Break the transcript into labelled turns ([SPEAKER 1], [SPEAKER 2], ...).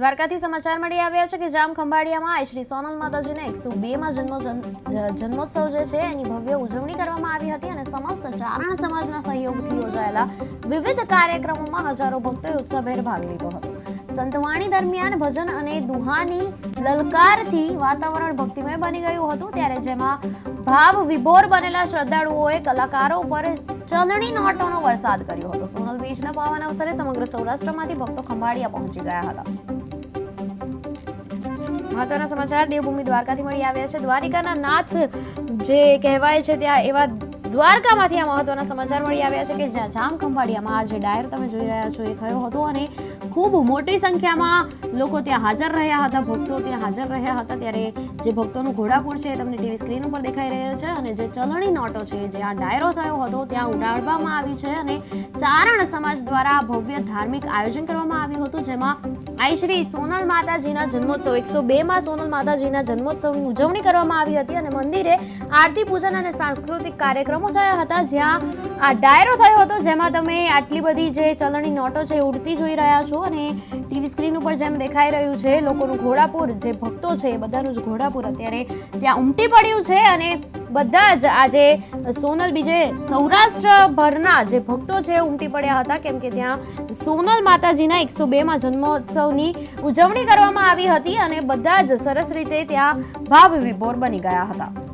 [SPEAKER 1] દ્વારકાથી સમાચાર મળી આવ્યા છે કે જામ ખંભાળિયામાં શ્રી સોનલ માતાજીને એકસો બેમાં જન્મ જન્મોત્સવ જે છે, એની ભવ્ય ઉજવણી કરવામાં આવી હતી અને સમસ્ત ચારણ સમાજના સહયોગથી યોજાયેલા વિવિધ કાર્યક્રમોમાં હજારો ભક્તોએ ઉત્સાહભેર ભાગ લીધો હતો. સંતવાણી દરમિયાન ભજન અને દુહાની લલકારથી વાતાવરણ ભક્તિમય બની ગયું હતું, ત્યારે જેમાં ભાવ વિભોર બનેલા શ્રદ્ધાળુઓએ કલાકારો પર ચલણી નોટોનો વરસાદ કર્યો હતો. સોનલ બીજના પાવન અવસરે સમગ્ર સૌરાષ્ટ્રમાંથી ભક્તો ખંભાળિયા પહોંચી ગયા હતા. મહત્વના સમાચાર દેવભૂમિ દ્વારકાથી મળી આવ્યા છે. દ્વારિકાના નાથ જે કહેવાય છે ત્યાં એવા દ્વારકામાંથી આ મહત્વના સમાચાર મળી આવ્યા છે કે જ્યાં જામ ખંભાળિયામાં આ જે ડાયર તમે જોઈ રહ્યા છો એ થયો હતો અને ખૂબ મોટી સંખ્યામાં લોકો ત્યાં હાજર રહ્યા હતા. ભક્તો ત્યાં હાજર રહ્યા હતા ત્યારે જે ભક્તોનું ઘોડાપુર છે એ તમને ટીવી સ્ક્રીન ઉપર દેખાઈ રહ્યો છે અને જે ચલણી નોટો છે જે આ ડાયરો થયો હતો ત્યાં ઉડાડવામાં આવી છે અને ચારણ સમાજ દ્વારા ભવ્ય ધાર્મિક આયોજન કરવામાં આવ્યું હતું જેમાં આઈ શ્રી સોનલ માતાજીના જન્મોત્સવ, એકસો બે માં સોનલ માતાજીના જન્મોત્સવની ઉજવણી કરવામાં આવી હતી અને મંદિરે આરતી પૂજન અને સાંસ્કૃતિક કાર્યક્રમો થયા હતા, જ્યાં આ ડાયરો થયો હતો, જેમાં તમે આટલી બધી જે ચલણી નોટો છે ઉડતી જોઈ રહ્યા છો અને ટીવી સ્ક્રીન ઉપર જેમ દેખાઈ રહ્યું છે, લોકોનું ઘોડાપુર, જે ભક્તો છે એ બધાનું જ ઘોડાપુર અત્યારે ત્યાં ઉમટી પડ્યું છે અને બધા જ આજે સોનલ બીજે સૌરાષ્ટ્રભરના જે ભક્તો છે ઉમટી પડ્યા હતા, કેમ કે ત્યાં સોનલ માતાજીના એકસો બેમાં જન્મોત્સવની ઉજવણી કરવામાં આવી હતી અને બધા જ સરસ રીતે ત્યાં ભાવ વિભોર બની ગયા હતા.